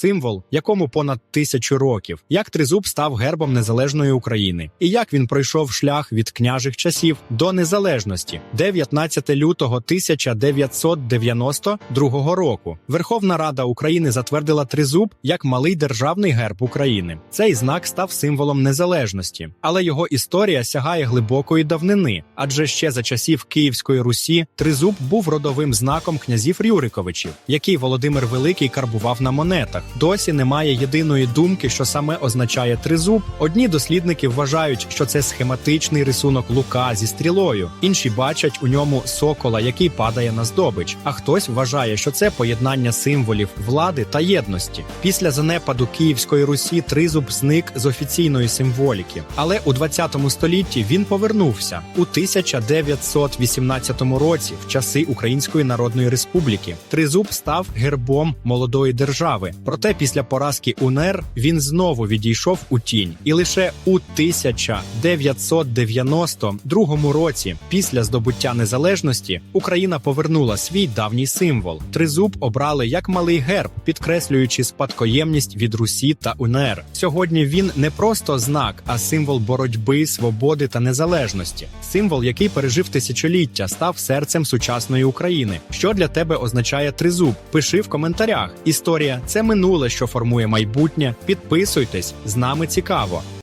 символ, якому понад тисячу років, як тризуб став гербом незалежної України, і як він пройшов шлях від княжих часів до незалежності, 19 лютого 1992 року. Верховна Рада України затвердила тризуб як малий державний герб України. Цей знак став символом незалежності, але його історія сягає глибокої давнини, адже ще за часів Київської Русі тризуб був родовим знаком князів Рюриковичів, який Володимир Великий карбував на монетах. Досі немає єдиної думки, що саме означає тризуб. Одні дослідники вважають, що це схематичний рисунок лука зі стрілою, інші бачать у ньому сокола, який падає на здобич. А хтось вважає, що це поєднання символів влади та єдності. Після занепаду Київської Русі тризуб зник з офіційної символіки, але у 20 столітті він повернувся у 1918 році, в часи Української Народної Республіки. Тризуб став гербом молодої держави. Проте після поразки УНР він знову відійшов у тінь, і лише у 1992 році, після здобуття незалежності, Україна повернула свій давній символ. Тризуб обрали як малий герб, підкреслюючи спадкоємність від Русі та УНР. Сьогодні він не просто знак, а символ боротьби, свободи та незалежності. Символ, який пережив тисячоліття, став серцем сучасної України. Що для тебе означає тризуб? Пиши в коментарях. Історія це минуле, що формує майбутнє. Підписуйтесь з нами цікаво.